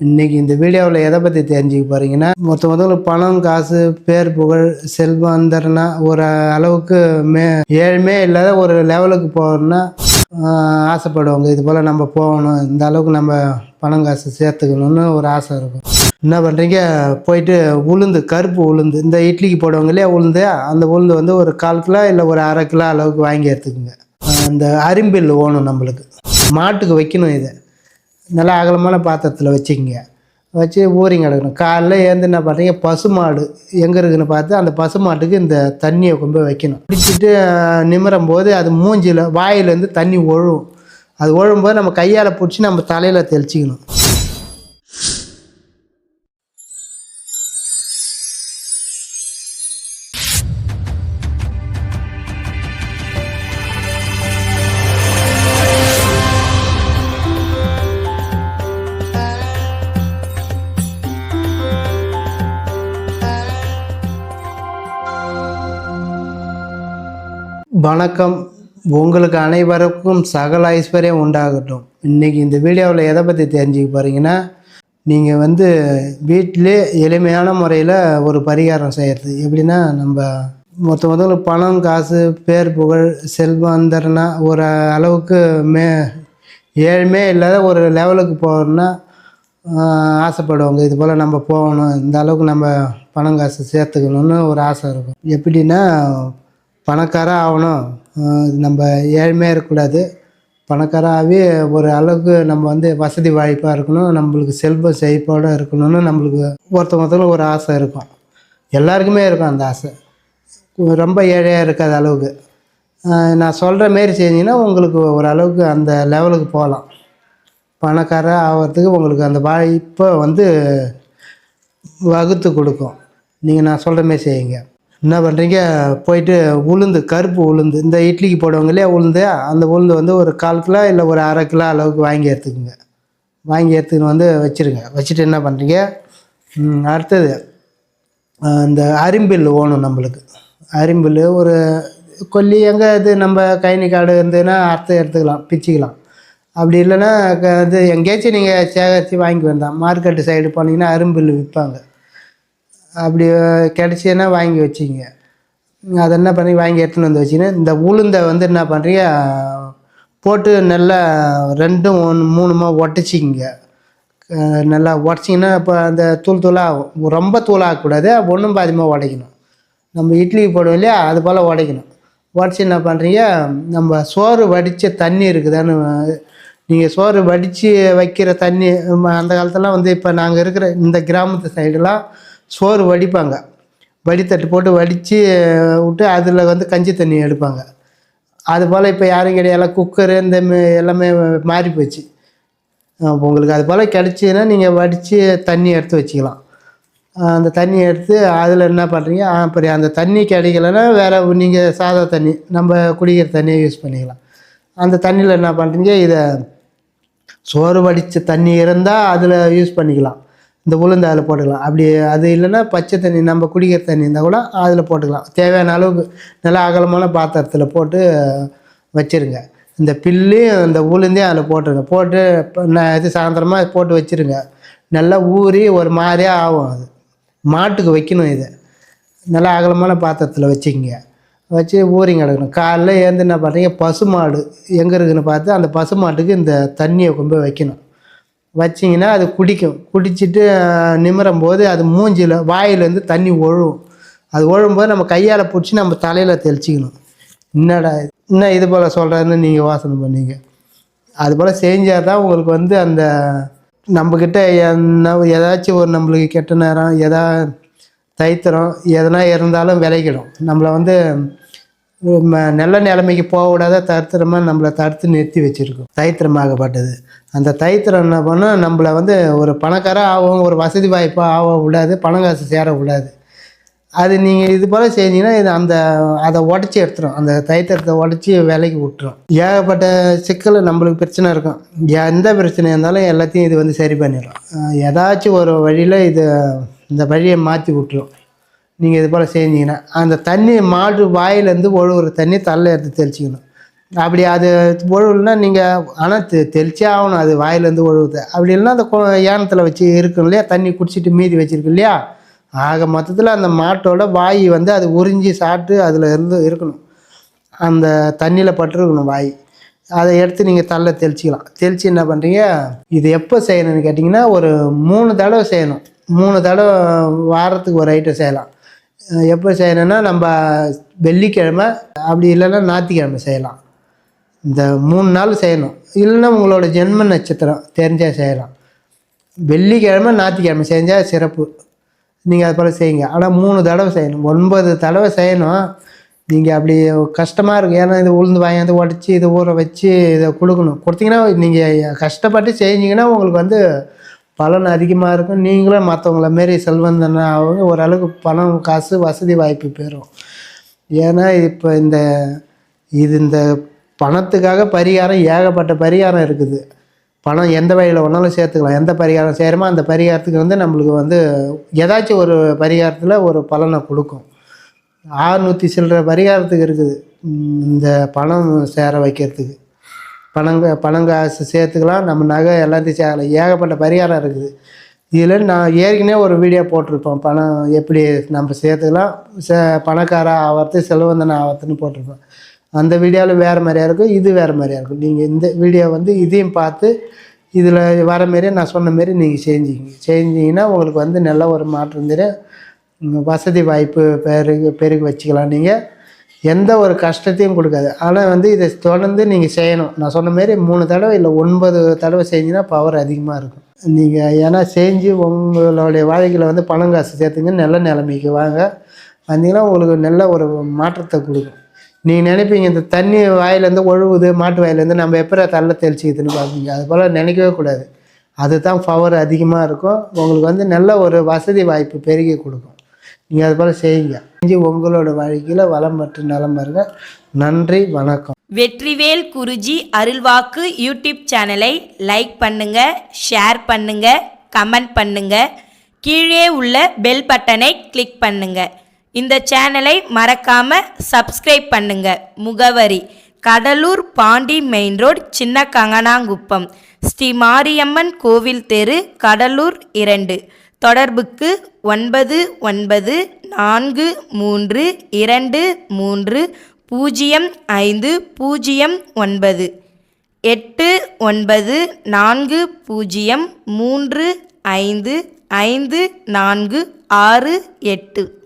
இன்னைக்கு இந்த வீடியோவில் எதை பற்றி தெரிஞ்சுக்க போகிறீங்கன்னா மொத்த முதல்ல பணம் காசு பேர் புகழ் செல்வம் செல்வந்தர்னா ஒரு அளவுக்கு மே ஏழ்மே இல்லாத ஒரு லெவலுக்கு போகணும்னா ஆசைப்படுவாங்க. இது போல் நம்ம போகணும். இந்த அளவுக்கு நம்ம பணம் காசு சேர்த்துக்கணும்னு ஒரு ஆசை இருக்கும். என்ன பண்ணுறீங்க போயிட்டு உளுந்து கருப்பு உளுந்து. இந்த இட்லிக்கு போடுவாங்க இல்லையா உளுந்து? அந்த உளுந்து வந்து ஒரு கால் கிலோ இல்லை ஒரு அரை கிலோ அளவுக்கு வாங்கி எடுத்துக்கோங்க. அந்த இந்த அரும்பில் ஓணும் நம்மளுக்கு. மாட்டுக்கு வைக்கணும் இதை. நல்லா அகலமான பாத்திரத்தில் வச்சுக்கிங்க. வச்சு ஊரிங்க கிடக்கணும் காலைல ஏந்து என்ன பண்ணுறீங்க பசுமாடு எங்கே இருக்குன்னு பார்த்து அந்த பசுமாட்டுக்கு இந்த தண்ணியை கொண்டு போய் வைக்கணும். பிடிச்சிட்டு நிமிரும் போது அது மூஞ்சியில் வாயிலேருந்து தண்ணி ஒழுகும். அது ஒழும்போது நம்ம கையால் பிடிச்சி நம்ம தலையில் தெளிச்சிக்கணும். வணக்கம். உங்களுக்கு அனைவருக்கும் சகல ஐஸ்வர்யம் உண்டாகட்டும். இன்றைக்கி இந்த வீடியோவில் எதை பற்றி தெரிஞ்சுக்க போகிறீங்கன்னா நீங்கள் வந்து வீட்டிலே எளிமையான முறையில் ஒரு பரிகாரம் செய்கிறது எப்படின்னா நம்ம மொத்த முதல்ல பணம் காசு பேர் புகழ் செல்வந்தர்னா ஒரு அளவுக்கு மே ஏழ்மே இல்லாத ஒரு லெவலுக்கு போகணும்னா ஆசைப்படுவாங்க. இது போல் நம்ம போகணும். இந்த அளவுக்கு நம்ம பணம் காசு சேர்த்துக்கணும்னு ஒரு ஆசை இருக்கும். எப்படின்னா பணக்காரன் ஆகணும். நம்ம ஏழ்மையாக இருக்கக்கூடாது. பணக்காராகவே ஒரு அளவுக்கு நம்ம வந்து வசதி வாய்ப்பாக இருக்கணும். நம்மளுக்கு செல்வ செழிப்போடு இருக்கணும்னு நம்மளுக்கு ஒருத்த ஒருத்தவங்களுக்கு ஒரு ஆசை இருக்கும். எல்லாருக்குமே இருக்கும் அந்த ஆசை. ரொம்ப ஏழையாக இருக்காத அளவுக்கு. நான் சொல்கிற மாரி செஞ்சிங்கன்னா உங்களுக்கு ஒரு அளவுக்கு அந்த லெவலுக்கு போகலாம். பணக்காரர் ஆகிறதுக்கு உங்களுக்கு அந்த வாய்ப்பை வந்து வகுத்து கொடுக்கும். நீங்கள் நான் சொல்கிற மாதிரி செய்யுங்க. என்ன பண்ணுறீங்க போயிட்டு உளுந்து கருப்பு உளுந்து இந்த இட்லிக்கு போடுவாங்க இல்லையா உளுந்து அந்த உளுந்து வந்து ஒரு கால் கிலோ இல்லை ஒரு அரை கிலோ அளவுக்கு வாங்கி எடுத்துக்கோங்க. வாங்கி எடுத்துக்கின்னு வந்து வச்சுருங்க. வச்சுட்டு என்ன பண்ணுறீங்க அடுத்தது இந்த அரிம்பில் ஓணும் நம்மளுக்கு. அரிம்பில் ஒரு கொல்லி எங்கே இது நம்ம கைனி காடு இருந்ததுன்னா அறுத்து எடுத்துக்கலாம் பிச்சுக்கலாம். அப்படி இல்லைன்னா க- இது எங்கேயாச்சும் நீங்கள் சேகரித்து வாங்கி வந்தான் மார்க்கெட்டு சைடு போனீங்கன்னா அரும்பில் விற்பாங்க. அப்படி கிடச்சின்னா வாங்கி வச்சிங்க. அதை என்ன பண்ணி வாங்கி எடுத்துன்னு வந்து வச்சிங்கன்னா இந்த உளுந்தை வந்து என்ன பண்ணுறீங்க போட்டு நல்லா ரெண்டும் ஒன்று மூணுமா ஒட்டச்சிங்க. நல்லா உடச்சிங்கன்னா இப்போ அந்த தூள் தூளாக ஆகும் ரொம்ப தூளாகக்கூடாது ஒன்றும் பாதிமாக உடைக்கணும். நம்ம இட்லி போடுவோம் இல்லையா அது போல் உடைக்கணும். உடச்சி என்ன பண்ணுறீங்க நம்ம சோறு வடித்த தண்ணி இருக்குதான்னு நீங்கள் சோறு வடித்து வைக்கிற தண்ணி அந்த காலத்தெல்லாம் வந்து இப்போ நாங்கள் இருக்கிற இந்த கிராமத்து சைடெலாம் சோறு வடிப்பாங்க. வடித்தட்டு போட்டு வடித்து விட்டு அதில் வந்து கஞ்சி தண்ணி எடுப்பாங்க. அதுபோல் இப்போ யாரும் கிடையாது குக்கரு இந்த எல்லாமே மாறி போச்சு. உங்களுக்கு அது போல் கிடச்சின்னா நீங்கள் வடித்து தண்ணி எடுத்து வச்சுக்கலாம். அந்த தண்ணி எடுத்து அதில் என்ன பண்ணுறீங்க அப்படி அந்த தண்ணி கிடைக்கலன்னா வேறு நீங்கள் சாதா தண்ணி நம்ம குடிக்கிற தண்ணியை யூஸ் பண்ணிக்கலாம். அந்த தண்ணியில் என்ன பண்ணுறீங்க இதை சோறு வடித்த தண்ணி இருந்தால் அதில் யூஸ் பண்ணிக்கலாம். இந்த உளுந்து அதில் போட்டுக்கலாம். அப்படி அது இல்லைன்னா பச்சை தண்ணி நம்ம குடிக்கிற தண்ணி இருந்தால் கூட அதில் போட்டுக்கலாம். தேவையான அளவுக்கு நல்லா அகலமான பாத்திரத்தில் போட்டு வச்சிருங்க. இந்த பில்லு இந்த உளுந்தையும் அதில் போட்டுருங்க. போட்டு இப்போ நான் இது சாயந்தரமாக போட்டு வச்சிருங்க. நல்லா ஊறி ஒரு மாதிரியாக ஆகும் அது. மாட்டுக்கு வைக்கணும் இதை. நல்லா அகலமான பாத்திரத்தில் வச்சுக்கிங்க. வச்சு ஊறிங்க கிடக்கணும். காலைல ஏந்து என்ன பண்ணுறீங்க? பசுமாடு எங்கே இருக்குதுன்னு பார்த்து அந்த பசுமாட்டுக்கு இந்த தண்ணியை கொண்டு போய் வைக்கணும். வச்சிங்கன்னா அது குடிக்கும். குடிச்சிட்டு நிமிரும் போது அது மூஞ்சியில் வாயிலேருந்து தண்ணி ஒழுவும் அது ஒழும்போது நம்ம கையால் பிடிச்சி நம்ம தலையில் தெளிச்சிக்கணும். என்னடா என்ன இது போல் சொல்கிறாருன்னு நீங்கள் வாசனை பண்ணீங்க. அதுபோல் செஞ்சால் தான் உங்களுக்கு வந்து அந்த நம்மக்கிட்ட என்ன ஏதாச்சும் ஒரு நம்மளுக்கு கெட்ட நேரம் எதா தைத்திரம் எதனா இருந்தாலும் விளைக்கிடும் நம்மளை வந்து நல்ல நிலைமைக்கு போகக்கூடாத தரித்திரமாக நம்மளை தடுத்து நிறுத்தி வச்சுருக்கோம். தைத்திரமாகப்பட்டது. அந்த தைத்திரம் என்ன பண்ணால் நம்மளை வந்து ஒரு பணக்காராக ஆகும் ஒரு வசதி வாய்ப்பாக ஆக விடாது பணம் காசு சேர விடாது. அது நீங்கள் இது போல் செஞ்சீங்கன்னா இது அந்த அதை உடச்சி எடுத்துரும். அந்த தைத்திரத்தை உடச்சி விலைக்கு விட்டுரும். ஏகப்பட்ட சிக்கல் நம்மளுக்கு பிரச்சனை இருக்கும். எந்த பிரச்சனை இருந்தாலும் எல்லாத்தையும் இது வந்து சரி பண்ணிடும் ஏதாச்சும் ஒரு வழியில் இது இந்த வழியை மாற்றி விட்டுரும். நீங்கள் இது போல் செஞ்சீங்கன்னா அந்த தண்ணி மாடு வாயிலேருந்து ஒழுகுற தண்ணி தள்ள எடுத்து தெளிச்சிக்கணும். அப்படி அது ஒழுவுனா நீங்கள் ஆனால் தெ தெளிச்சே ஆகணும் அது வாயிலேருந்து ஒழுகுது அப்படி இல்லைன்னா அந்த ஏனத்தில் வச்சு இருக்கும் இல்லையா தண்ணி குடிச்சிட்டு மீதி வச்சுருக்கு இல்லையா? ஆக மொத்தத்தில் அந்த மாட்டோட வாய் வந்து அது உறிஞ்சி சாப்பிட்டு அதில் இருந்து இருக்கணும். அந்த தண்ணியில் பட்டுருக்கணும் வாய். அதை எடுத்து நீங்கள் தள்ள தெளிச்சிக்கலாம். தெளித்து என்ன பண்ணுறீங்க இது எப்போ செய்யணும்னு கேட்டிங்கன்னா ஒரு மூணு தடவை செய்யணும். மூணு தடவை வாரத்துக்கு ஒரு ஐட்டம் செய்யலாம். எப்போ செய்யணும்னா நம்ம வெள்ளிக்கிழமை அப்படி இல்லைன்னா ஞாத்திக்கிழமை செய்யலாம். இந்த மூணு நாள் செய்யணும். இல்லைன்னா உங்களோட ஜென்ம நட்சத்திரம் தெரிஞ்சால் செய்யலாம். வெள்ளிக்கிழமை ஞாத்திக்கிழமை செஞ்சால் சிறப்பு. நீங்கள் அது போல் செய்யுங்க. ஆனால் மூணு தடவை செய்யணும். ஒன்பது தடவை செய்யணும். நீங்கள் அப்படி கஷ்டமாக இருக்கும். ஏன்னா இதை உளுந்து வாங்கியாந்து உடச்சி இதை ஊற வச்சு இதை கொடுக்கணும். கொடுத்தீங்கன்னா நீங்கள் கஷ்டப்பட்டு செஞ்சீங்கன்னா உங்களுக்கு வந்து பலன் அதிகமாக இருக்கும். நீங்களும் மற்றவங்கள மாரி செல்வந்தனா ஓரளவுக்கு பணம் காசு வசதி வாய்ப்பு பெறும். ஏன்னா இப்போ இந்த இது இந்த பணத்துக்காக பரிகாரம் ஏகப்பட்ட பரிகாரம் இருக்குது. பணம் எந்த வழியில் வேணாலும் சேர்த்துக்கலாம். எந்த பரிகாரம் செய்கிறோமோ அந்த பரிகாரத்துக்கு வந்து நம்மளுக்கு வந்து ஏதாச்சும் ஒரு பரிகாரத்தில் ஒரு பலனை கொடுக்கும். ஆறுநூற்றி சில்லற பரிகாரத்துக்கு இருக்குது. இந்த பணம் சேர வைக்கிறதுக்கு. பணங்க பணங்காசு சேர்த்துக்கலாம். நம்ம நகை எல்லாத்தையும் சேர்க்கலாம் ஏகப்பட்ட பரிகாரம் இருக்குது. இதில் நான் ஏற்கனவே ஒரு வீடியோ போட்டிருப்பேன். பணம் எப்படி நம்ம சேர்த்துக்கலாம். சே பணக்கார ஆகிறது செல்வந்தன் ஆகிறதுன்னு போட்டிருப்பேன். அந்த வீடியோவில் வேறு மாதிரியா இருக்கும். இது வேறு மாதிரியா இருக்கும். நீங்கள் இந்த வீடியோ வந்து இதையும் பார்த்து இதில் வர மாரி நான் சொன்ன மாரி நீங்கள் செஞ்சிங்க செஞ்சிங்கன்னா உங்களுக்கு வந்து நல்ல ஒரு மாற்றம் தெரியும் வசதி வாய்ப்பு பெருகு பெருகி வச்சுக்கலாம் நீங்கள் எந்த ஒரு கஷ்டத்தையும் கொடுக்காது. ஆனால் வந்து இதை தொடர்ந்து நீங்கள் செய்யணும். நான் சொன்ன மாரி மூணு தடவை இல்லை ஒன்பது தடவை செஞ்சீங்கன்னா பவர் அதிகமாக இருக்கும். நீங்கள் ஏன்னா செஞ்சு உங்களுடைய வாழ்க்கையில் வந்து பணம் காசு சேர்த்துங்க நல்ல நிலைமைக்கு வாங்க. வந்தீங்கன்னா உங்களுக்கு நல்ல ஒரு மாற்றத்தை கொடுக்கும். நீங்கள் நினைப்பீங்க இந்த தண்ணி வாயிலேருந்து ஒழுகுது மாட்டு வாயிலேருந்து நம்ம எப்போ தள்ள தெளிச்சிக்குதுன்னு பார்ப்பீங்க அது போல் நினைக்கவே கூடாது. அதுதான் பவர் அதிகமாக இருக்கும். உங்களுக்கு வந்து நல்ல ஒரு வசதி வாய்ப்பு பெருகி கொடுக்கும். நீங்கள் அது போல் செய்யுங்க. செஞ்சு உங்களோட வாழ்க்கையில் வளம் மற்றும் நலம் வருங்க நன்றி வணக்கம். வெற்றிவேல் குருஜி அருள்வாக்கு யூடியூப் சேனலை லைக் பண்ணுங்க ஷேர் பண்ணுங்க கமெண்ட் பண்ணுங்க. கீழே உள்ள பெல் பட்டனை கிளிக் பண்ணுங்க. இந்த சேனலை மறக்காம சப்ஸ்கிரைப் பண்ணுங்க. முகவரி கடலூர் பாண்டி மெயின் ரோட் சின்ன கங்கனாங்குப்பம் ஸ்ரீ மாரியம்மன் கோவில் தெரு கடலூர் இரண்டு. தொடர்புக்கு ஒன்பது ஒன்பது நான்கு மூன்று இரண்டு மூன்று பூஜ்ஜியம் ஐந்து பூஜ்ஜியம் ஒன்பது. எட்டு ஒன்பது நான்கு பூஜ்ஜியம் மூன்று ஐந்து ஐந்து நான்கு ஆறு எட்டு.